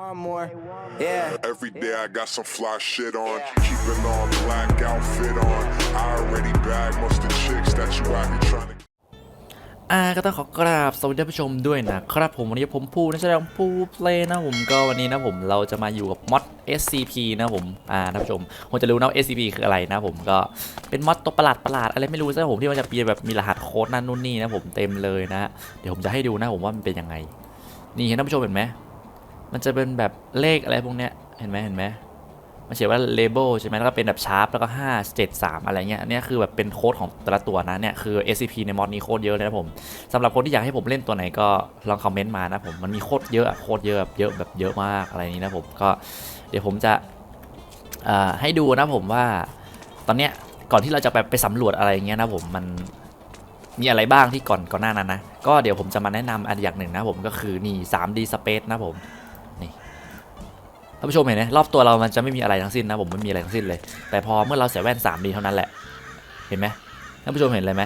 want more. Yeah. Every day I got some fly shit on. Keeping on black outfit on. I already bag most of the chicks that you out here trying to. อ่าก็ต้องขอกราบสวัสดีท่านผู้ชมด้วยนะครับผมวันนี้ผมพูนะแสดงพูเพลย์นะผมก็วันนี้นะผมเราจะมาอยู่กับมอด SCP นะผมอ่าท่านผู้ชมคงจะรู้นะว่า SCP คืออะไรนะผมก็เป็นมอดตัวประหลาดประหลาดอะไรไม่รู้ซะผมที่มันจะเปลี่ยนแบบมีรหัสโค้ดนั่นนู่นนี่นะผมเต็มเลยนะ เดี๋ยวผมจะให้ดูนะผมว่ามันเป็นยังไง นี่เห็นท่านผู้ชมเห็นไหม มันจะเป็นแบบเลขอะไรพวกเนี้ย เห็นไหมเห็นไหมมันเขียนว่า label ใช่ไหมแล้วก็เป็นแบบชาร์ปแล้วก็ 5 7 3 อะไรเงี้ยอันเนี้ยคือแบบเป็นโค้ดของแต่ละตัวนะเนี่ยคือ SCP ในมอดนี้โค้ดเยอะเลยนะผมสำหรับคนที่อยากให้ผมเล่นตัวไหนก็ลองคอมเมนต์มานะผมมันมีโคตรเยอะโคตรเยอะแบบเยอะแบบเยอะมากอะไรนี้นะผมก็เดี๋ยวผมจะให้ดูนะผมว่า ตอนเนี้ยก่อนที่เราจะไปไปสำรวจอะไรเงี้ยนะผมมันมีอะไรบ้างที่ก่อนก่อนหน้านั้นนะก็เดี๋ยวผมจะมาแนะนำอันอย่างหนึ่งนะผมก็คือนี่ 3D Space นะผม ท่านผู้ชมเห็นไหมรอบตัวเรามันจะไม่มีอะไรทั้งสิ้นนะผมไม่มีอะไรทั้งสิ้นเลย แต่พอเมื่อเราใส่แว่น 3D เท่านั้นแหละ เห็นไหมท่านผู้ชมเห็นเลยไหม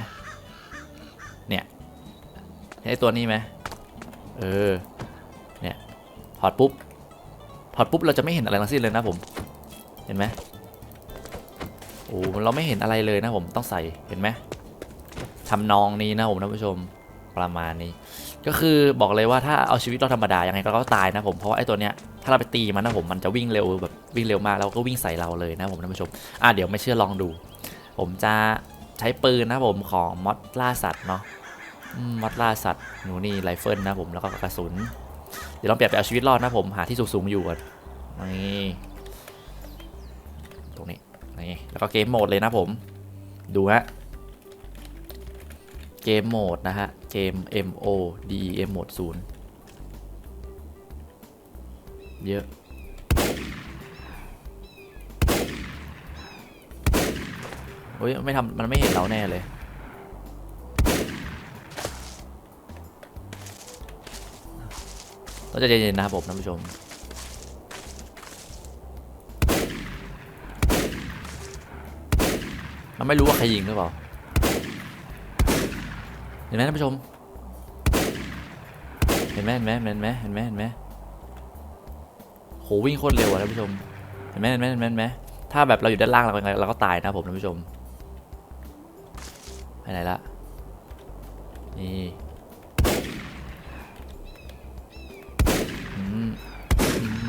เห็นไอ้ตัวนี้ไหมเออเนี่ยถอดปุ๊บถอดปุ๊บเราจะไม่เห็นอะไรทั้งสิ้นเลยนะผมเห็นไหมโอ้เราไม่เห็นอะไรเลยนะผมต้องใส่เห็นไหมทำนองนี้นะผมท่านผู้ชมประมาณนี้ ก็คือบอกเลยว่าถ้าเอาชีวิตเราธรรมดายังไงก็ตายนะผมเพราะว่าไอ้ตัวเนี้ย ถ้าเราไปตีมันนะผมมันจะวิ่งเร็วแบบวิ่งเร็วมากแล้วก็วิ่งใส่เราเลยนะผมท่านผู้ชมอะเดี๋ยวไม่เชื่อลองดู ผมจะใช้ปืนนะผมของมอดล่าสัตว์เนาะมมอดล่าสัตว์หนูนี่ไรเฟิลนะผมแล้วก็กระสุน เดี๋ยวลองเปลี่ยนไปเอาชีวิตรอดนะผมหาที่สูงๆอยู่ก่อนนี่ตรงนี้นี่แล้วก็เกมโหมดเลยนะผม ดูฮะเกมโหมดนะฮะเกม M O D E M โหมดศูนย์ เยอะ โอ้ยไม่ทำมันไม่เห็นเราแน่เลย ต้องใจเย็นๆนะครับผมท่านผู้ชมมันไม่รู้ว่าใครยิงหรือเปล่า เห็นไหมท่านผู้ชม เห็นไหมเห็นไหมเห็นไหมเห็นไหมเห็นไหม โหวิ่งโคตรเร็วอะท่านผู้ชมเห็นไหมเห็นไหมเห็นไหมเห็นไหมถ้าแบบเราอยู่ด้านล่างเราเราก็ตายนะผมท่านผู้ชมไปไหนละนี่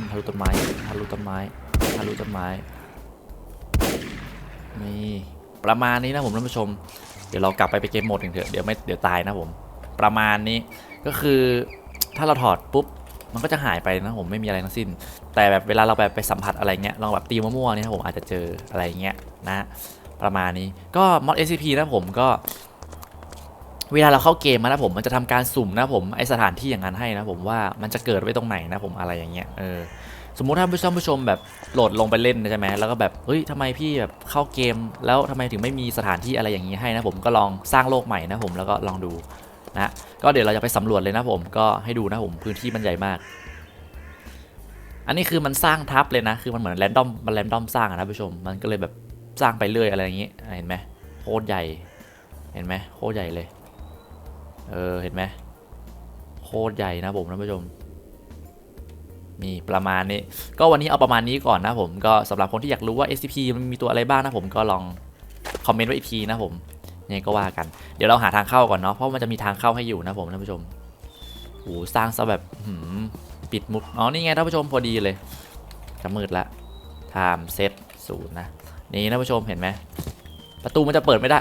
ทะลุต้นไม้ทะลุต้นไม้ทะลุต้นไม้นี่ประมาณนี้นะผมท่านผู้ชม เดี๋ยวเรากลับไปไปเกมโหมดกันเถอะเดี๋ยวไม่เดี๋ยวตายนะผม ประมาณนี้ก็คือถ้าเราถอดปุ๊บ มันก็จะหายไปนะผมไม่มีอะไรทั้งสิ้น แต่แบบเวลาเราไปไปสัมผัสอะไรเงี้ยลองแบบตีมั่วๆเนี่ยนะผมอาจจะเจออะไรเงี้ยนะประมาณนี้ก็มอด SCP นะผมก็ เวลาเราเข้าเกมมานะผมมันจะทำการสุ่มนะผมไอสถานที่อย่างนั้นให้นะผมว่ามันจะเกิดไว้ตรงไหนนะผมอะไรอย่างเงี้ยเออสมมุติถ้าผู้ชมผู้ชมแบบโหลดลงไปเล่นใช่ไหมแล้วก็แบบเฮ้ยทำไมพี่แบบเข้าเกม แล้วทำไมถึงไม่มีสถานที่อะไรอย่างนี้ให้นะผมก็ลองสร้างโลกใหม่นะผมแล้วก็ลองดู นะก็เดี๋ยวเราจะไปสำรวจเลยนะผมก็ให้ดูนะผมพื้นที่มันใหญ่มาก อันนี้คือมันสร้างทับเลยนะ คือมันเหมือนแรนดอมมันแรนดอมสร้างอะนะผู้ชมมันก็เลยแบบสร้างไปเรื่อยอะไรอย่างนี้เห็นไหมโคตรใหญ่ เห็นไหมโคตรใหญ่เลยเออเห็นไหมโคตรใหญ่นะผมท่านผู้ชมนี่ประมาณนี้ ก็วันนี้เอาประมาณนี้ก่อนนะผมก็สำหรับคนที่อยากรู้ว่า SCP มันมีตัวอะไรบ้างนะผมก็ลองคอมเมนต์ไว้อีกทีนะผม ยังไงก็ว่ากัน เดี๋ยวเราหาทางเข้าก่อนเนาะเพราะมันจะมีทางเข้าให้อยู่นะผมท่านผู้ชมโอ้สร้างซะแบบหืมปิดมุดอ๋อนี่ไงท่านผู้ชมพอดีเลยจะมืดละ time set ศูนย์นะนี่ท่านผู้ชมเห็นไหมประตูมันจะเปิดไม่ได้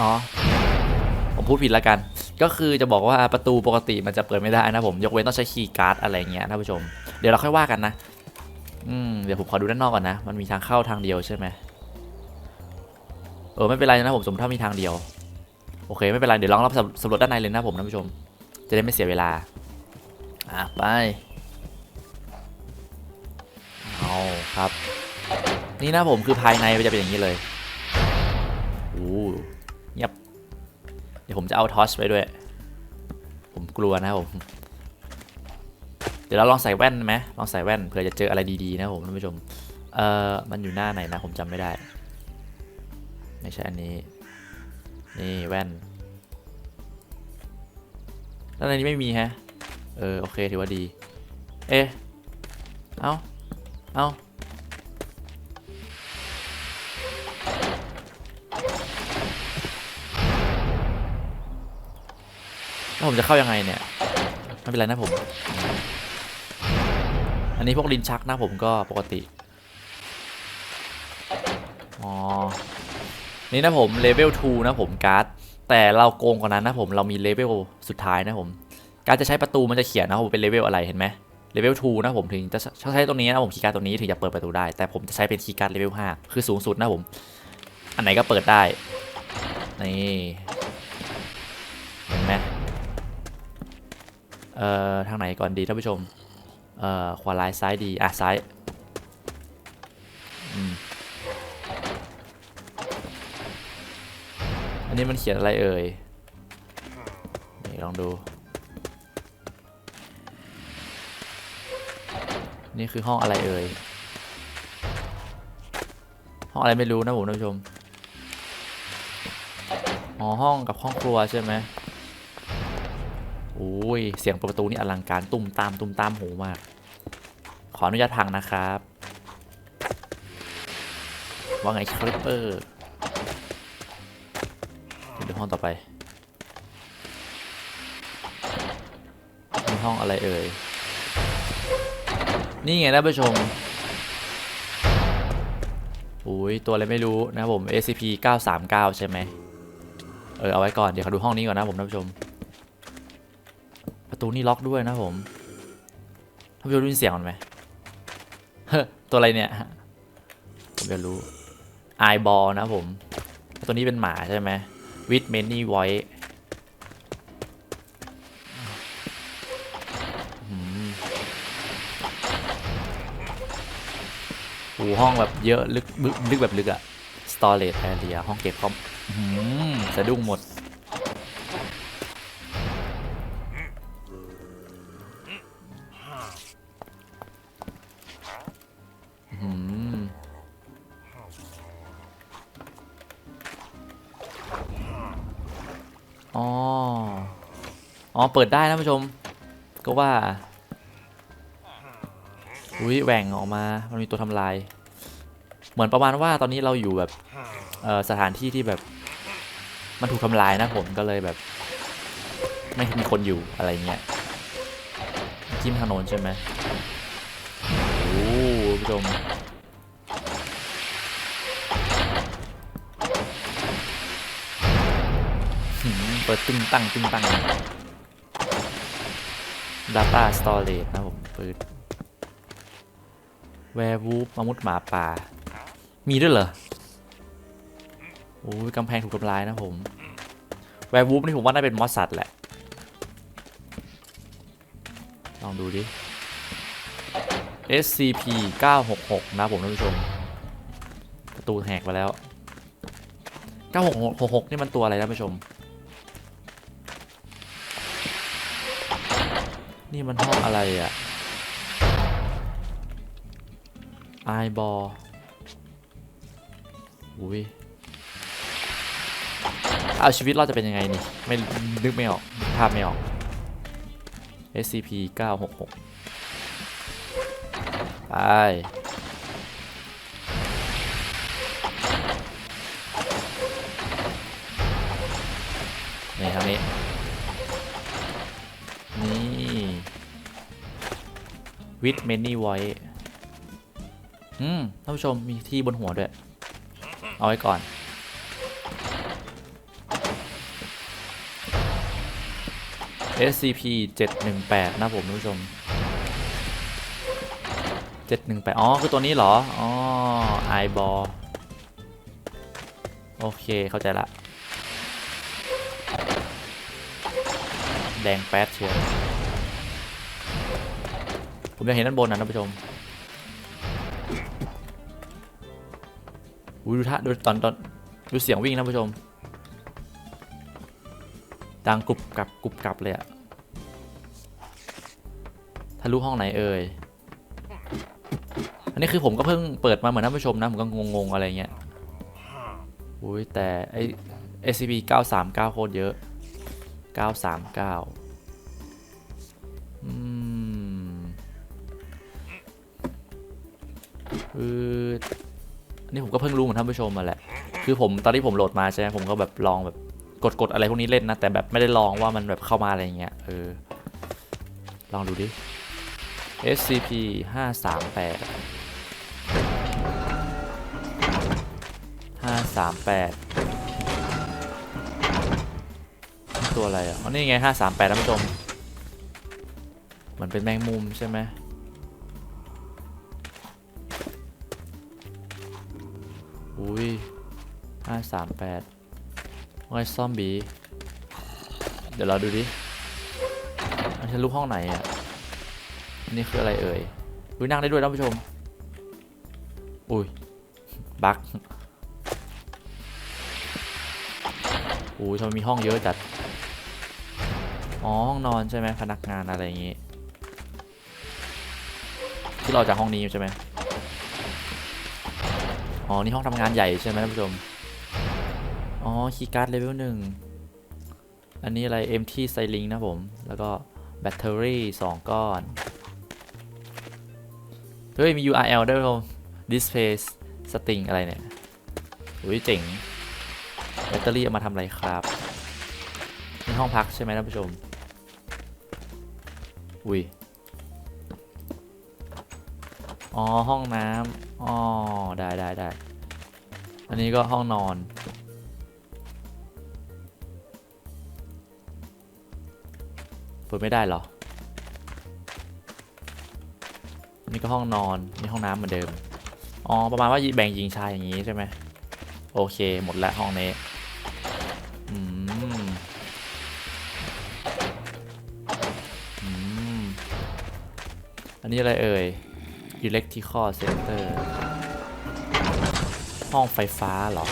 อ๋อผมพูดผิดแล้วกัน ก็คือจะบอกว่าประตูปกติมันจะเปิดไม่ได้นะผมยกเว้นต้องใช้คีย์การ์ดอะไรเงี้ยท่านผู้ชม เดี๋ยวเราค่อยว่ากันนะอืมเดี๋ยวผมขอดูด้านนอกก่อนนะ มันมีทางเข้าทางเดียวใช่ไหม เออไม่เป็นไรนะผมสมมติถ้ามีทางเดียว โอเคไม่เป็นไรเดี๋ยวลองรับสำรวจด้านในเลยนะผมท่านผู้ชม จะได้ไม่เสียเวลา อะไป เอาครับ นี่นะผมคือภายในมันจะเป็นอย่างนี้เลยโอ้เงียบ เดี๋ยวผมจะเอาทอชไปด้วย ผมกลัวนะผม เดี๋ยวเราลองใส่แว่นไหมลองใส่แว่นเผื่อจะเจออะไรดีๆนะผมท่านผู้ชม เออมันอยู่หน้าไหนนะผมจำไม่ได้ ไม่ใช่อันนี้ นี่แว่นด้านในนี้ไม่มีฮะ เออ โอเค ถือว่าดี เอ๊ะ เอาเอาแล้วผมจะเข้ายังไงเนี่ย ไม่เป็นไรนะผม อันนี้พวกลิ้นชักนะผมก็ปกติ อ๋อ นี่นะผมเลเวล2นะผมการ์ดแต่เราโกงกว่านั้นนะผมเรามีเลเวลสุดท้ายนะผมการจะใช้ประตูมันจะเขียนนะผมเป็นเลเวลอะไรเห็นไหมเลเวล2นะผมถึงจะใช้ตรงนี้นะผมคีย์การ์ดตัวนี้ถึงจะเปิดประตูได้ แต่ผมจะใช้เป็นคีย์การ์ดเลเวล5คือสูงสุดนะผม อันไหนก็เปิดได้นี่เห็นไหมเอ่อทางไหนก่อนดีท่านผู้ชมเอ่อขวาลายซ้ายดีอะซ้ายอืมอั นนี้มันเขียนอะไรเอ่ย นี่ลองดู นี่คือห้องอะไรเอ่ย ห้องอะไรไม่รู้นะผมท่านผู้ชม อ๋อห้องกับห้องครัวใช่ไหมโอ้ยเสียงประตูนี่อลังการตุ้มตามตุ้มตามหูมาก ขออนุญาตพังนะครับ ว่าไงคลิปเปอร์ ห้องต่อไปมีห้องอะไรเอ่ย นี่ไงท่านผู้ชมอุ้ยตัวอะไรไม่รู้นะครับผม SCP 939 ใช่ไหมเออ เอาไว้ก่อน เดี๋ยวเขาดูห้องนี้ก่อนนะผมท่านผู้ชม ประตูนี่ล็อกด้วยนะผมท่านผู้ชมได้ยินเสียงมันไหมเฮ้ตัวอะไรเนี่ย ผมจะรู้ไอบอลนะผม ตัวนี้เป็นหมาใช่ไหม with many voice อืมโอ้ห้องแบบเยอะลึกลึกลึกแบบลึกอะ storage area ห้องเก็บคอมอื้อหือสะดุ้งหมด เปิดได้นะผู้ชม ก็ว่า อุ้ยแหว่งออกมา มันมีตัวทำลาย เหมือนประมาณว่าตอนนี้เราอยู่แบบสถานที่ที่แบบ มันถูกทำลายนะผมก็เลยแบบ ไม่มีคนอยู่อะไรเงี้ยจิ้มถนนใช่ไหมโอ้ผู้ชมหืมเปิดตึงตั้งตึงตั้ง Data Storage นะผมปิดแวร์วูฟมามุดหมาป่า มีด้วยเหรอ โอ้ยกำแพงถูกทำลายนะผม แวร์วูฟนี่ผมว่าน่าเป็นมอสสัตว์แหละ ลองดูดิ SCP 966นะผมท่านผู้ชม ประตูแหกไปแล้ว 9666 นี่มันตัวอะไรท่านผู้ชม นี่มันห้องอะไรอะไอบออุ้ยเอาชีวิตเราจะเป็นยังไงนี่ ไม่นึกไม่ออก ภาพไม่ออก SCP 966ไปนี่ทางนี้นี่ with many voice อืมท่านผู้ชมมีที่บนหัวด้วย เอาไว้ก่อน SCP 718นะผมท่านผู้ชมเจ็ดหนึ่งแปดอ๋อ คือตัวนี้เหรอ อ๋อไอบอโอเค เข้าใจละ แดงแป๊ดเชียว ผมอยากเห็นด้านบนนะท่านผู้ชมอุ้ยดูท่าดูตอนตอนดูเสียงวิ่งนะท่านผู้ชม ดังกรุบกับกรุบกับเลยอะทะลุห้องไหนเอ่ย อันนี้คือผมก็เพิ่งเปิดมาเหมือนท่านผู้ชมนะ ผมก็งงๆอะไรเงี้ย อุ้ยแต่ไอ SCP 939 โคตรเยอะ 939 นนี้ผมก็เพิ่งรู้เหมือนท่านผู้ชมมาแหละ คือผมตอนที่ผมโหลดมาใช่ไหมผมก็แบบลองแบบกดกดอะไรพวกนี้เล่นนะ แต่แบบไม่ได้ลองว่ามันแบบเข้ามาอะไรอย่างเงี้ย เออ ลองดูดิ SCP 538 538 ตัวอะไรอะ อ๋อ นี่ไง 538ท่านผู้ชม เหมือนเป็นแมงมุมใช่ไหม อุ้ยห้าสามแปดว่าไงซอมบี้เดี๋ยวเราดูดิมันจะลุกห้องไหนอะ อันนี้คืออะไรเอ่ยอุ้ยนั่งได้ด้วยท่านผู้ชม อุ้ย บักอุ้ทำไมมีห้องเยอะจัด อ๋อ ห้องนอนใช่ไหมพนักงานอะไรอย่างงี้ ที่เราจากห้องนี้ใช่ไหม อ๋อ นี่ห้องทำงานใหญ่ใช่ไหมท่านผู้ชม อ๋อ คีย์การ์ดเลเวลหนึ่ง อันนี้อะไร empty s i l i n g นะผม แล้วก็แบตเตอรี่2ก้อน เฮ้ย มี URL ด้วยท่านผู้ชม display string อะไรเนี่ยอุ้ยเจ๋ง แบตเตอรี่เอามาทำอะไรครับ นี่ห้องพักใช่ไหมท่านผู้ชม อุ้ย อ๋อ ห้องน้ำ อ๋อได้ได้ได้ อันนี้ก็ห้องนอน เปิดไม่ได้เหรอ นี่ก็ห้องนอน นี่ห้องน้ำเหมือนเดิม อ๋อ ประมาณว่าแบ่งหญิงชายอย่างนี้ใช่ไหม โอเค หมดแล้วห้องนี้ อืม อืม อันนี้อะไรเอ่ย Electrical Center ห้องไฟฟ้าเหรอ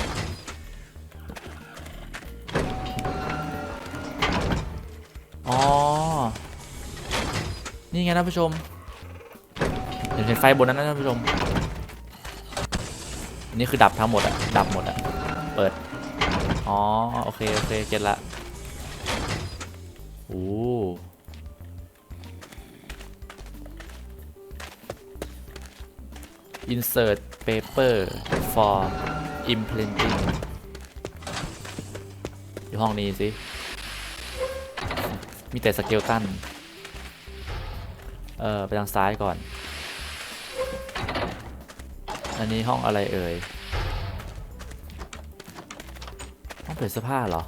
อ๋อ นี่ไงท่านผู้ชม เห็นไฟบนนั้นนะท่านผู้ชมนนี้คือดับทั้งหมดอะดับหมดอะเปิด อ๋อ โอเค โอเค เก็ตละ insert paper for imprinting อยู่ห้องนี้สิ มีแต่สเกลตัน เออไปทางซ้ายก่อน อันนี้ห้องอะไรเอ่ย ห้องเปลี่ยนเสื้อผ้าเหรอ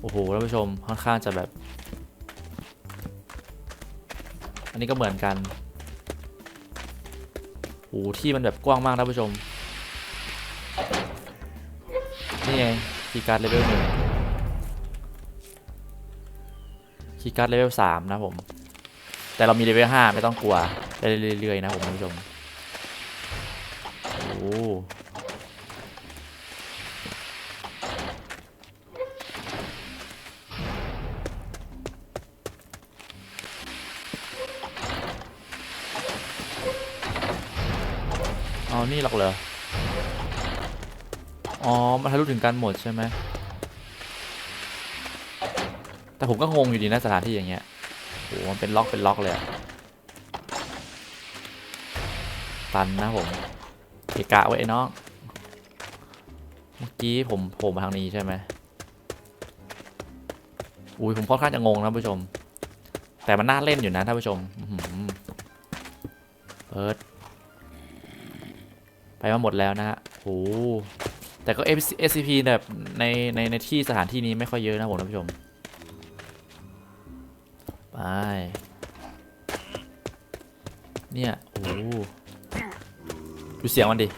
โอ้โหท่านผู้ชมค่อนข้างจะแบบ อันนี้ก็เหมือนกัน โอ้ที่มันแบบกว้างมากนะผู้ชม นี่ไงคีย์การ์ดเลเวลหนึ่งคีย์การ์ดเลเวลสามนะผม แต่เรามีเลเวลห้าไม่ต้องกลัวได้เรื่อยๆนะผมผู้ชม หรอกเหรอ อ๋อ มันทะลุถึงกันหมดใช่ไหม แต่ผมก็งงอยู่ดีนะสถานที่อย่างเงี้ยโหมันเป็นล็อกเป็นล็อกเลยอะตันนะผมเกะกะไว้ไอ้น้อง เมื่อกี้ผมผมมาทางนี้ใช่ไหมอุ้ยผมค่อนข้างจะงงนะผู้ชม แต่มันน่าเล่นอยู่นะท่านผู้ชมเปิด ไปมาหมดแล้วนะฮะโอ้แต่ก็ SCP แบบในในในที่สถานที่นี้ไม่ค่อยเยอะนะผมท่านผู้ชม ไป เนี่ยโอ้ดูเสียงมันดิ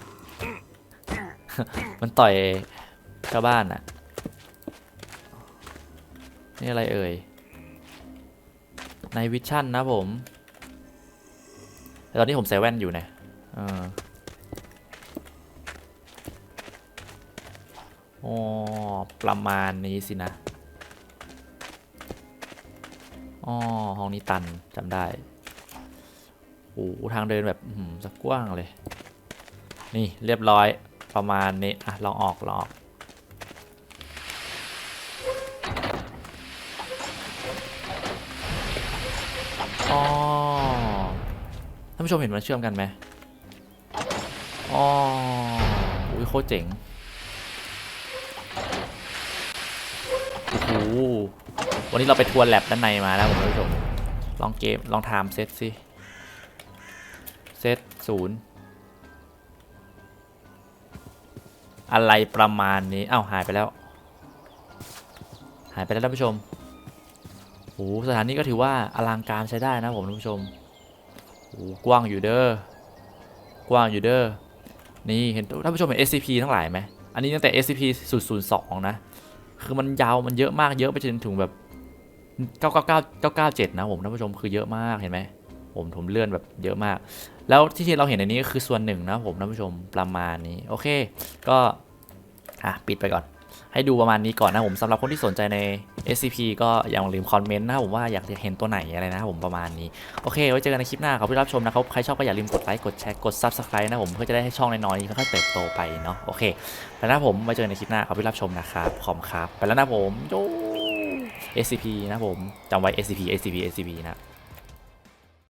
มันต่อยชาวบ้านอะนี่อะไรเอ่ย ในวิชั่นนะผม แต่ตอนนี้ผมใส่แว่นอยู่นะเอออ ประมาณนี้สินะอ๋อห้องนี้ตันจำได้โอ้โหทางเดินแบบสักกว้างเลย นี่เรียบร้อยประมาณนี้อะลองออกลองออกอ๋อท่านผู้ชมเห็นมันเชื่อมกันไหมอ๋ออุ้ยโคตรเจ๋ง โอ้โห วันนี้เราไปทัวร์แลบด้านในมาแล้วผมท่านผู้ชม ลองเกม ลองไทม์เซตสิเซตศูนย์อะไรประมาณนี้ อ้าว หายไปแล้ว หายไปแล้วท่านผู้ชมโอ้โหสถานที่ก็ถือว่าอลังการใช้ได้นะผมท่านผู้ชมโอ้กว้างอยู่เด้อ กว้างอยู่เด้อ นี่เห็นท่านผู้ชมเห็น SCP ทั้งหลายไหม อันนี้ตั้งแต่ SCP 002นะ คือมันยาวมันเยอะมากเยอะไปจนถึงแบบ999 997 นะผมท่านผู้ชมคือเยอะมากเห็นไหมผมผมเลื่อนแบบเยอะมาก แล้วที่เราเห็นในนี้ก็คือส่วนหนึ่งนะผมท่านผู้ชมประมาณนี้โอเค ก็อะปิดไปก่อน ให้ดูประมาณนี้ก่อนนะผมสำหรับคนที่สนใจใน SCP ก็อย่าลืมคอมเมนต์นะผมว่าอยากจะเห็นตัวไหนอะไรนะผมประมาณนี้ โอเค ไว้เจอกันในคลิปหน้าขอบคุณที่รับชมนะครับ ใครชอบก็อย่าลืมกดไลค์ กดแชร์ กด Subscribe นะผมเพื่อจะได้ให้ช่องน้อยๆนี้ค่อยๆเติบโตไปเนาะโอเค แล้วนะผมไว้เจอกันในคลิปหน้าขอบคุณที่รับชมนะครับขอบคุณครับ ไปแล้วนะผมโย SCP นะผมจำไว้ SCP SCP SCP นะ